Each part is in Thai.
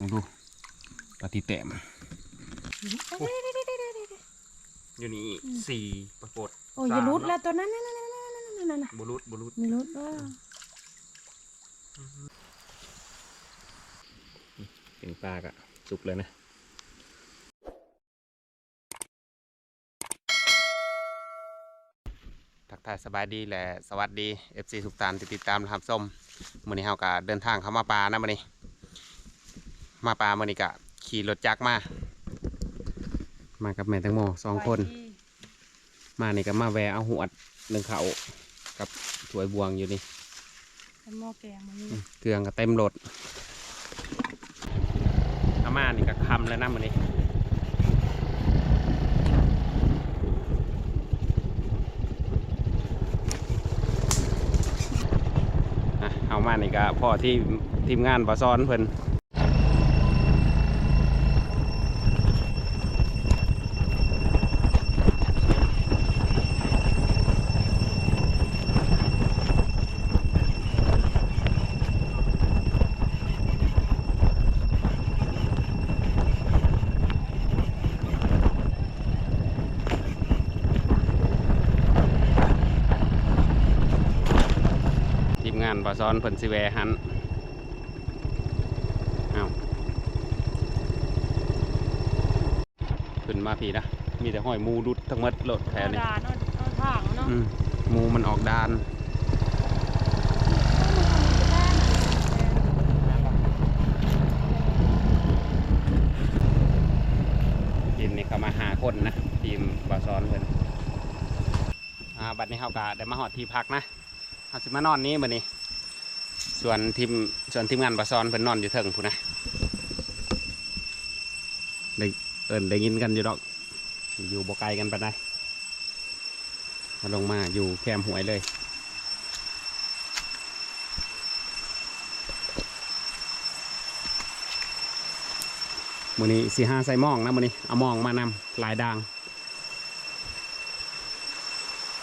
ลองดูปฏิแต้มอยู่นี่สี่ปรากฏโอ้ยอย่ารุดแล้วตัวนั้นนั่นนั่นนั่นนั่นนั่นนั่นบุรุษบุรุษไม่รุดเออเป็นปลากะสุกเลยนะทักทายสบายดีและสวัสดี FC ทุกท่านที่ติดตามนะครับส้มมื่อนี้เฮากะเดินทางเข้ามาปลานะมื่อนี้ มาปลามื่อนี้กะขี่รถจักรมา มากับแม่แตงโมสองคน มานี่ก็มาแวะเอาหวดหนึ่งเขากับถวยบวงอยู่นี่เป็นหม้อแกงมันนี่เครื่องก็เต็มรถอาม่านี่ก็คำแล้วนะมันนี้อะเอามานี่ก็พ่อที่ทีมงานบอซ้อนเพิ่น ซ้อนเพิ่นสิแวะหันเอาขึ้นมาพี่นะ มีแต่ห้อยหมูดุดทั้งหมดรถแถวนี้ดาเนาะเอาถางเนาะอืมหมูมันออกดานทีมนี้เขามาหาคนนะ ทีมบาซอนเพิ่นอ่าบัดนี้เขาก็ได้มาหอดที่พักนะเขาสิมานอนนี้บัดนี้ ส่วนทีมส่วนทีมงานบาซอนเพิ่นนอนอยู่เทิงพูนนะได้เอินได้ยินกันอยู่ดอก อยู่บ่ไกลกันปานใดมาลงมาอยู่แคมหวยเลยมือนี้สี่ห้าใส่หมองนะมือนี้เอามองมานำลายดาง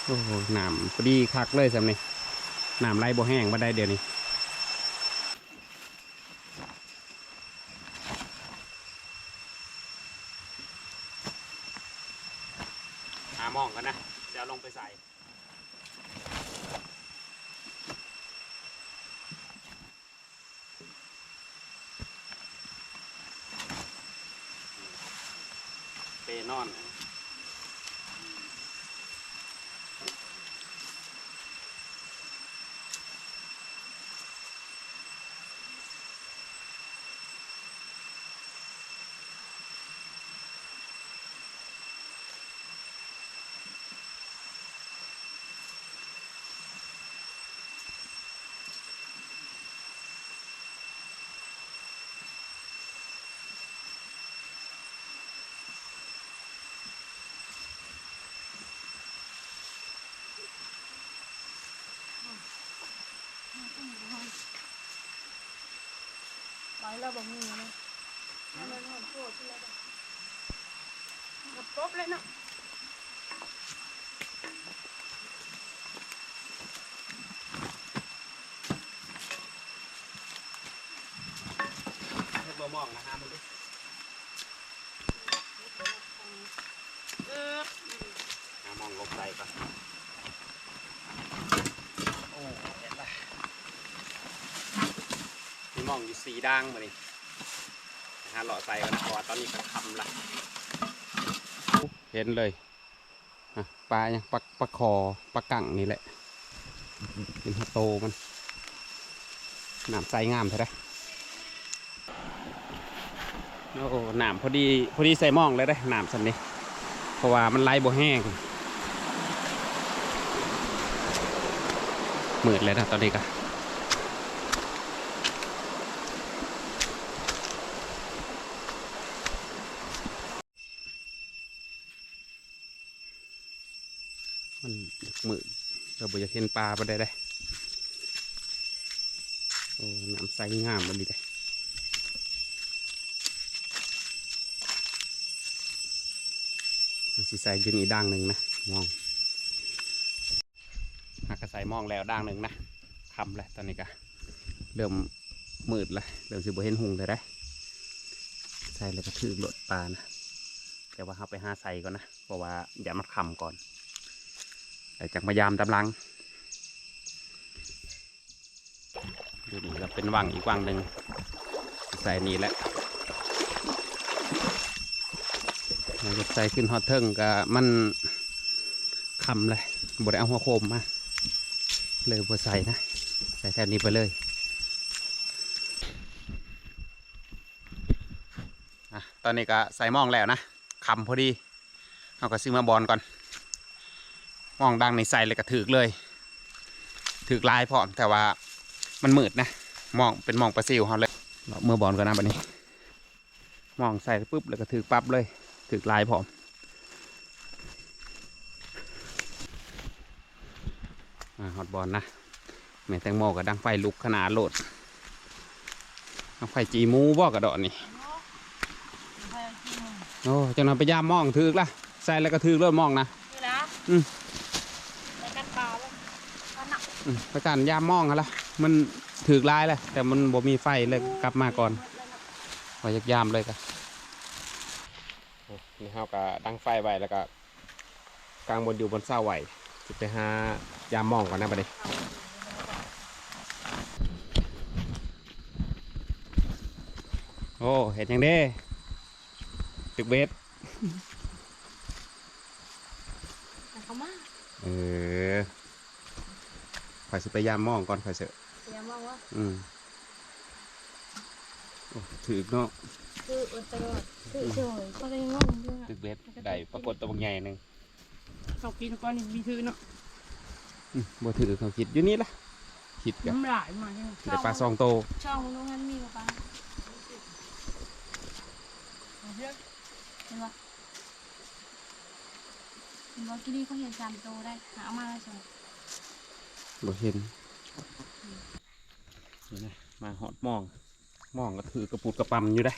โอ้โหหนามพอดีคักเลยสำนี่หนามไรบ่แห้งบ่ได้เดี๋ยวนี้หาหมองกันนะจะเอา ลงไปใส่ ไปแล้วบ่มีนะเอาเลยหอมโคตรเลยหมดครบเลยเนาะเฮ็ดบ่มองนะฮะมึงดิเออหามองลงใส่ก่อนโอ้เห็นละมีม องอยู่สีด่างมาดิหาหล่อใส่กันพราะว่าตอนนี้ก็คำละเห็นเลยปลายังปลาปลาคอปลากั่งนี่แหละเป็นหัวโตมันหนามใสงามใช่ไหมโอ้หนามพอดีพอดีใส่มองเลยได้หนามสันนี้เพราะว่ามันไล่บ่แห้งมืดเลยนะตอนนี้ก็มันมืดเรา บ่อยากเห็นปลาไปได้ได้โอ้น้ำใสงามมันดีเลยสีใสยู่นี่ด่างหนึ่งนะมองหากระใสมองแล้วด่างหนึ่งนะคำแล้วตอนนี้ก็เริ่มมืดล้วเริ่มสิบ่เห็นหุงเลยได้ใส่เลยก็ถือรถปลานะแต่ว่าเราไปหาใส่ก่อนนะเพราะว่าอย่ามันคำก่อน เดี๋ยวจากมายามตำลังดูนี่ก็เป็นวังอีกวังหนึ่งใส่นี่แหละจะใส่ขึ้นฮอตเทิงก็มันคำเลยบได้เอาหัวโคมมา เลยบ่ใส่นะ ใส่แถวนี้ไปเลยอะตอนนี้ก็ใส่มองแล้วนะคำพอดีเอาก็ซื้อมาบอลก่อน มองดังในใส่เลยก็ถือเลยถือลายพร้อมแต่ว่ามันมืดนะหมองเป็นหมองปลาซิวเขาเลยเราเมื่อบอลก่อนนะบัดนี้หมองใส่ปุ๊บแล้วก็ถือปั๊บเลยถือลายพร้อมอ่าฮอตบอลนะแม่แตงโมก็ดังไฟลุกขนาดโลดดังไฟจีหมูบ่กระดอนนี่ไปกินโอ้จังนั้นไปย่ามมองถือกละใส่แล้วก็ถือกเริ่มมองนะนี่นะอืมในกันปลาบ่ ปลาหนักอืมไปกันย่ามมองหั่นละมันถือกลายเลยแต่มันบ่มีไฟเลยกลับมาก่อนพอยักยามเลยกะนี่เฮาก็ดังไฟไว้แล้วก็กลางบนอยู่บนเสาไว้จะไปหายามมองก่อนนะบัดนี้โอ้เห็นยังเด้ตึกเบสแต่เขามาเออข่ อยสิไปยามมองก่อนข่อยเสอะเสียมากว่าอืมโอ้ถือเนาะคืออุตรดคือเฉยก็เลยงงด้วยตึกเบ็ดได้ปรากฏตัวบางใหญ่หนึ่งเขากินก้อนนี้มีถือเนาะอืมบ่ถือเขาคิดอยู่นี่ละคิดกับน้ำลายมาเนี่ยได้ปลาซองโต ช่องนู้นมันมีกับปลาเห็นปะเห็นว่ากินนี่เขาเห็นสามโตได้หาเอามาแล้วสิ บ่เห็นนี่นะมาหอดมอง มองก็ถือกระปุดกระปั๊มอยู่ได้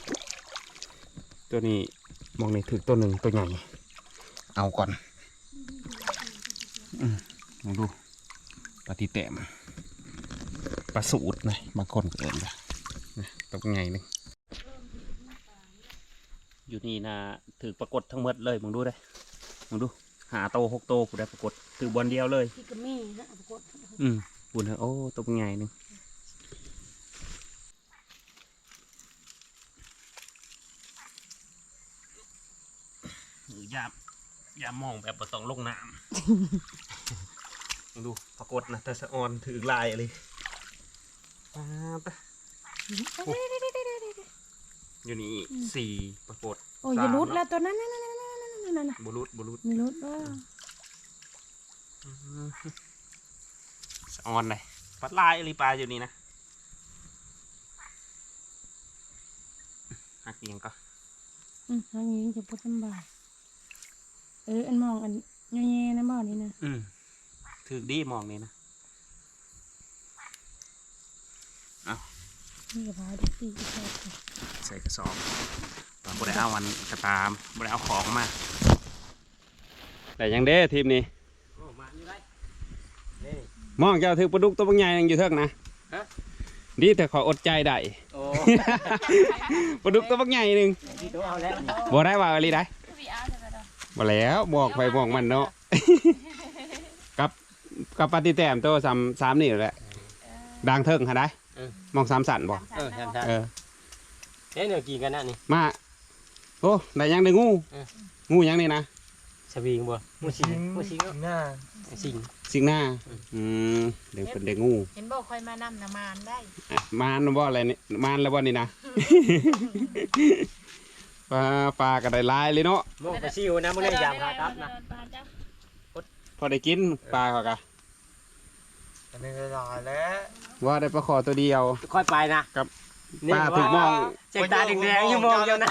ตัวนี้มองนี่ถือตัวหนึ่งตัวใหญ่ เอาก่อนอืมลองดูปลาตีแต้มปลาสูตรนะบางคนก็เอินนะนะตัวใหญ่หนึงอยู่นี่นะถือปรากฏทั้งหมดเลยมึงดูได้มึงดู หาโตหกโตกูได้ปรากฏถือบอลเดียวเลยพี่ก็มีนะปรากฏอืมปุ่นฮะโอ้ตัวเป็นไงหนึงหรือยามยามมองแบบบ่ต้องลงน้ำ ดูปรากฏนะแต่สะออนถือลายอะไรปาปะอยู่นี่สี่ปรากฏโอ้ยอย่ารุดแล้วตัวนั้นนั่นนั่น นั่นนั่นนั่นนั่นบุรุษบุรุษมีรุดว่าสะออนเลยปัดลายอะไรปลาอยู่นี่นะหักเอียงก็อืมอันนี้จะปวดสบายเอออันมองอันเงี้ยๆนะบ่อนี่นะอืมถือดีมองนี่นะนี่กับพายดิสี่แปดใส่กระสอบตอนบได้เอาวันกระตามบได้เอาของมา แต่ยังเด้ทีมนี้โอ้มาอยู่ไรมองเจ้าถือปลาดุกตัวบางใหญ่ยังอยู่เทิงนะฮะดีแต่ขออดใจได้โอ้ปลาดุกตัวบางใหญ่หนึ่งที่ตัวเอาแล้วบ่ได้ว่าอะไรได้พี่อาร์จะไปดอกบ่แล้วบอกไปบอกมันเนาะกับกับปฏิแต้มตัวสามสามนี่แหละดังเทิงหาได้มองสามสันบ่เออใช่ใช่เออเอ๊ะเนี่ยกินกันนะนี่มาโอ้ได้ยังได้งูเอองูยังนี่นะส วิงบ่มูสิงมูสิงหน้าสิงสิงหน้าอืมเดี๋ยวเป็นเด็กงูเห็นบอกคอยมานำน้ำมานได้อะมานบ่อะไรนี่มานแล้วบ่นี่นะปลาปลาก็ได้หลายเลยเนาะโม่ไปซิวนะมึงได้ยามขาตับนะพอได้กินปลาเขากะอันนี้ก็ได้แล้วว่าได้ปลาคอตัวเดียวค่อยไปนะกับ นี่ปลาถูกมอง เจ็บตาแดงๆอยู่มองเดียวนะ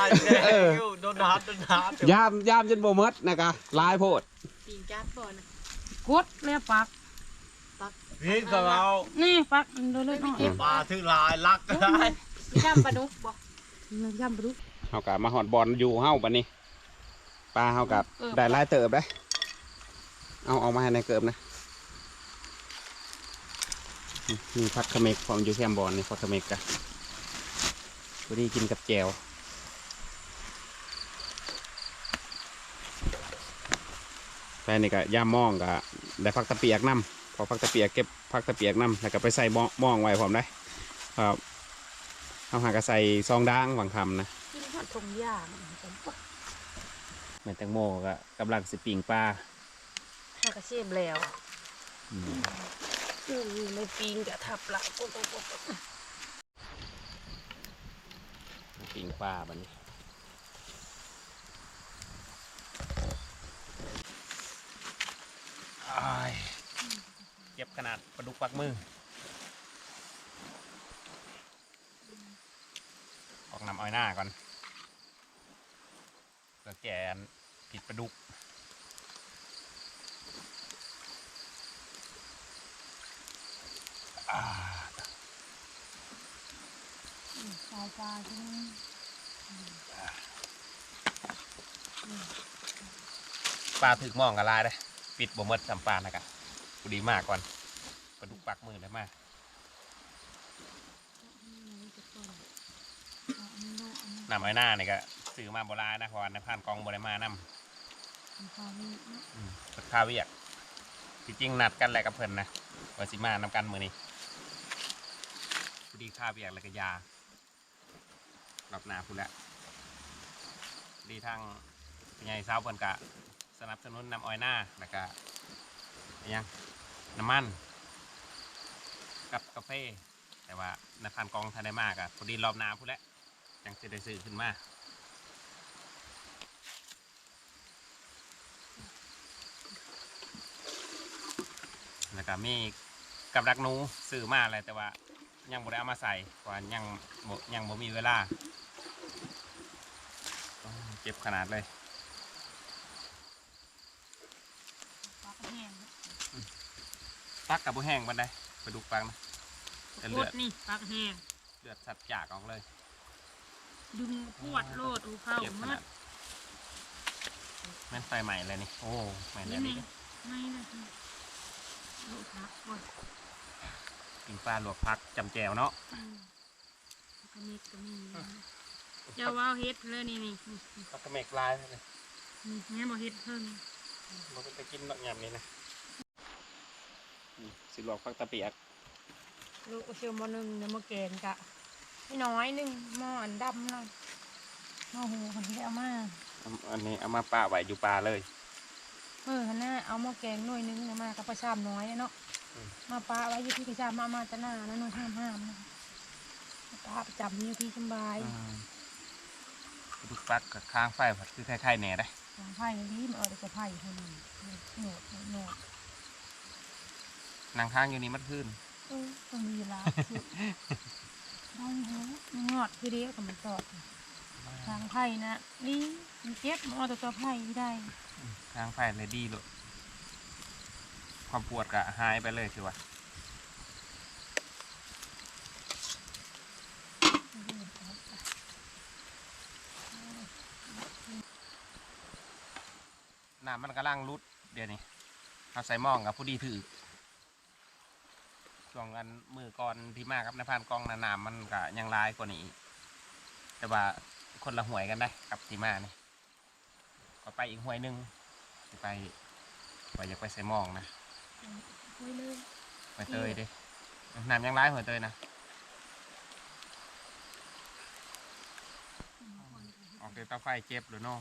เออ โดนนัดโดนนัดยามยามจนบ่หมดนะกะหลายโพดปีนจัดบ่อนะกดแล้วปัก นี่ก็เรานี่ปักโดนเลยน้องเอฟปลาถือลายลักก็ได้มีย่ำปลาดุกบ่มีย่ำปลาดุกเฮากะมาหอดบอลอยู่เฮาบัดนี้ปลาเฮากะเออได้หลายเติบได้เอาเอามาให้ในเกิบนะนี่มีผักเขมกพร้อมอยู่แคมบอลนี่ผักเขมกกะ วันนี้กินกับแจวแฟนนี่ก็ย่ามมองก็ได้พักตะเปียกน้ำพอพักตะเปียกเก็บพักตะเปียกน้ำแล้วก็ไปใส่มองไว้พร้อมได้ครับเอาหากระใส่ซองด่างหวังทำนะกินผักทงยางเหมือนแตงโมก็กำลังสิปิงปลาหากระเชียบแล้วอืมไม่ปิงกะทับหลับปุ๊บปุ๊บ ปิงปลาบันนี้อ้ายเก็บขนาดปลาดุกปักมือ ออกนำอ้อยหน้าก่อนเพื่อแกนผิดปลาดุก ปลาปลาใช่ไหมปลาถึกหมองกันลายเลยปิดบ่หมดสำปลานะกะกูดีมากก่อนปลาดุกปักมือได้มากนำไว้หน้านี่ก็ซื้อมาโบราณนะเพราะว่าในผ่านกองโบราณมานำอืมเปิดข้าวเวียกที่จริงนัดกันแหละกับเพิ่นนะว่าสิมานำกันมือนี้พอดีข้าวเวียกแล้วก็ยา รอบหนาพูดแล้วดีทางพญายเศร้าวเพิ่นกะสนับสนุนนำอ้อยหน้าแล้วก็ยังน้ำมัน กับกาแฟแต่ว่าในผ่านกองทันได้มากอะพอดีรอบหนาพูดแล้วจังจะได้ซื้อขึ้นมาแล้วก็มีกับดักหนูซื้อมาอะไรแต่ว่ายังบ่ได้เอามาใส่เพราะว่ายังยังบ่มีเวลา โอ้ยเจ็บขนาดเลยปลาแห้งปักกับบุแห้งบันไดไปดูปังนะแต่พเลืวอดดนี่ปลาแห้งเลือดสัดจากออกเลยดึงพวดโลดอูเข้าเจ็บขมันาดดแม่นไฟใหม่เลยนี่ โอ้แม่นนี่แล้วไม่นี่ไม่นะโลดพักก่อนกินปลาลวกพักจำแจวเนาะอืมก็มีก็มี เจ้าว่าวเฮ็ดเลยนี่นี่นี่พักกระเมกลายเลยนี่แม่บอกเฮ็ดเพิ่งมันก็ไปกินแบบยำนี้นะนี่สิลวกพักตะเปียกลูกก็เชื่อมอหนึ่งเนี่ยมาแกงกะไม่น้อยหนึ่งหม้ออันดำเลยหม้อหูคนที่เอามาอันนี้เอามาป้าไว้อยู่ปลาเลยเออฮันน่าเอาหม้อแกงหน่วยหนึงเนี่ยมากับประชามน้อยเนาะอืมมาปลาไว้อยู่ที่ประชามมามาตะหน้านะหน่วยห้ามห้ามนะปลาประจำอยู่ที่สำบาย ลูกปักกับค้างไฟผัดคือคล้ายๆแหน่ได้ทางไผ่นี้มันเอาแต่จะไผ่คนนี้โหนดโหนดนางค้างอยู่นี่มัดขึ้นเออต้องมีเวลาคือได้เหรอมันงอดคือเดียวกับมันตอดทางไผ่นะนี่มันเจ็บมันเอาแต่ตัวไผ่ไม่ได้ค้างไฟเลยดีเลยความปวดก็หายไปเลยคือว่า น้ำมันกำลังรุด เดี๋ยวนี้เอาใส่หม้องกับผู้ดีถือช่วงกันมือก่อนที่มากับนายพรานกองนาน้ำมันก็ยังลายกว่านี้ แต่ว่าคนละหวยกันได้กับที่มานี่ก็ไปอีกหวยหนึ่งสิไปไปอยากไปใส่หมองนะคุยเลยหวยเตยเดิน้ำยังร้ายหวยเตยนะออกเตยเตาไฟเจ็บหรือโน่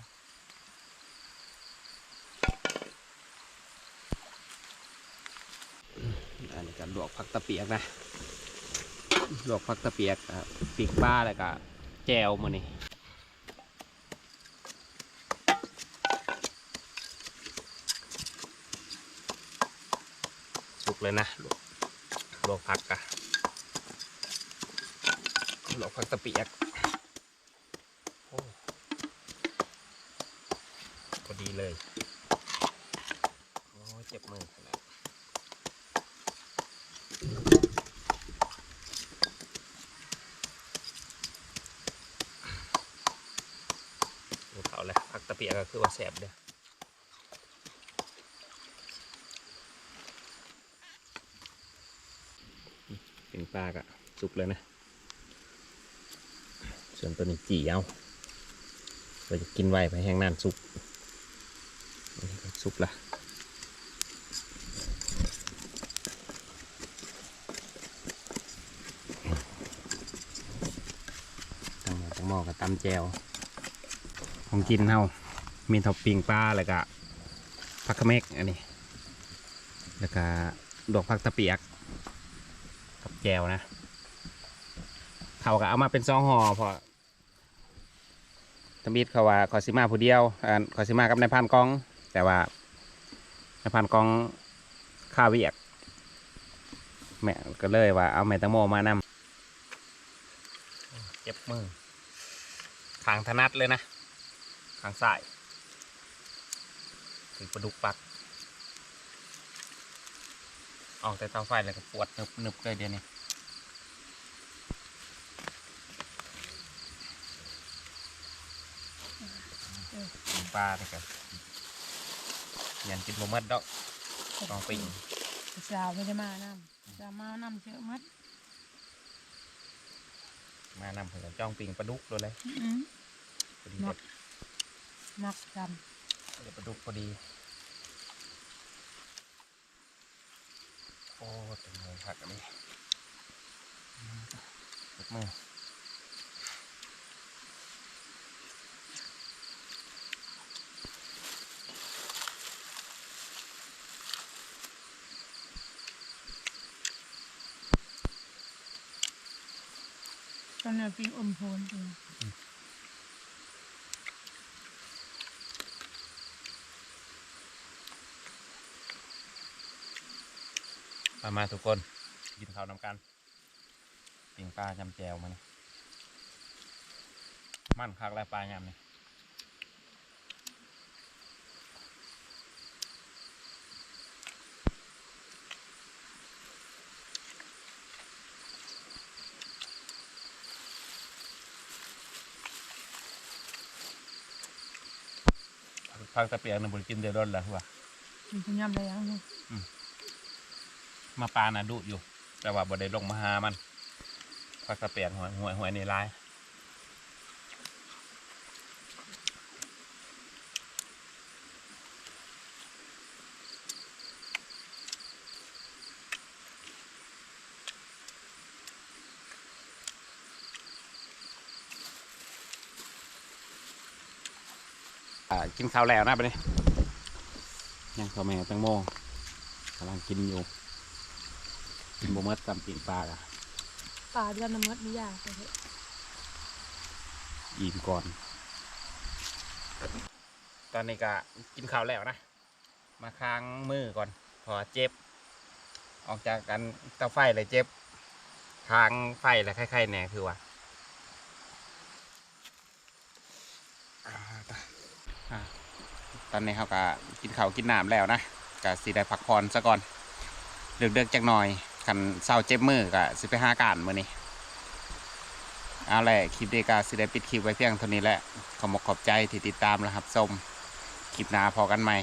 อันนี้ก็ลวกผักตะเปียกนะลวกผักตะเปียกปีกปลาแล้วก็แจวมือนี่สุกเลยนะลวกลวกผักกะลวกผักตะเปียกพอดีเลย โอ้เจ็บมือขนาด ระเปียกก็คือว่าแสบเด้อเป็นปลากะสุกเลยนะ ส่วนตัวนี้จีเอาเราจะกินไว้ไปแห้งนานสุกสุกละตั้งหม้อกับตำแจวของกินเท่า มีท็อปปิ้งปลาแล้วก็ผักขะเมกอันนี้ แล้วก็ดอกผักตะเปียกกับแจวนะเขาก็เอามาเป็นซองห่อพอทมิดเขาว่าขอสิมาผู้เดียวอ่าขอสิมากับนายพันกอง แต่ว่านายพันกองข้าวเวียกแม่ก็เลยว่าเอาแม่ตังโมมานำเจ็บมือขางถนัดเลยนะขางซ้าย ถือประดุกปัก ออกแต่เตาไฟแล้วก็ปวดนึบนึบเลยเดี๋ยวนี้ปลาเนี่ยครับยันกินบะมัดดอกต้องปิ้งสาวไม่ได้มานำจะมานำเชื่อมัดมานำเผื่อจ้องปิ้งปลาดุกเลยเลยอื้อพอดีมักมักจ เดี๋ยวปลาดุกพอดีโอ้ต็มเลยผักอันนี้ยกมือตอนนี้ปิ้งอมโพนจริง มามาทุกคนกินข้าวนำกันปิ้งปลาจำแจวมานี่มันคักแล้วปลายำนี่พักตะเปียกนึงบริกินเดือดร้อนแล้วว่ะมันจะย่ำอะไรอย่างนี้ มาปลานะดุอยู่ แต่ว่าบ่ได้ลงมาหามันพักตะเปียกหวยหวยหวยในลายกินข้าวแล้วนะไปนี่ยังข้าวแม่แตงโมกำลังกินอยู่ กินบะเมิดตำปีนปลาอะปลาเดือนน้ำมัดไม่ยากไปเถอะอิ่มก่อน ตอนนี้ก็กินข้าวแล้วนะ มาค้างมือก่อน พอเจ็บ ออกจากกันเตาไฟเลยเจ็บค้างไฟแล้วคล้ายๆแหน่คือว่าอ่าอ่าตอนนี้เขาก็กินข้าวกินน้ำแล้วนะก็สิได้พักผ่อนซะก่อนเดือกๆจักหน่อย คันเศร้าเจ็บมือก็สิไปหาการมื้อนี้เอาแหละคลิปเดกาสิได้ปิดคลิปไว้เพียงเท่านี้แหละขอมกขอบใจที่ติดตามนะครับส้มคลิปหน้าพอกันใหม่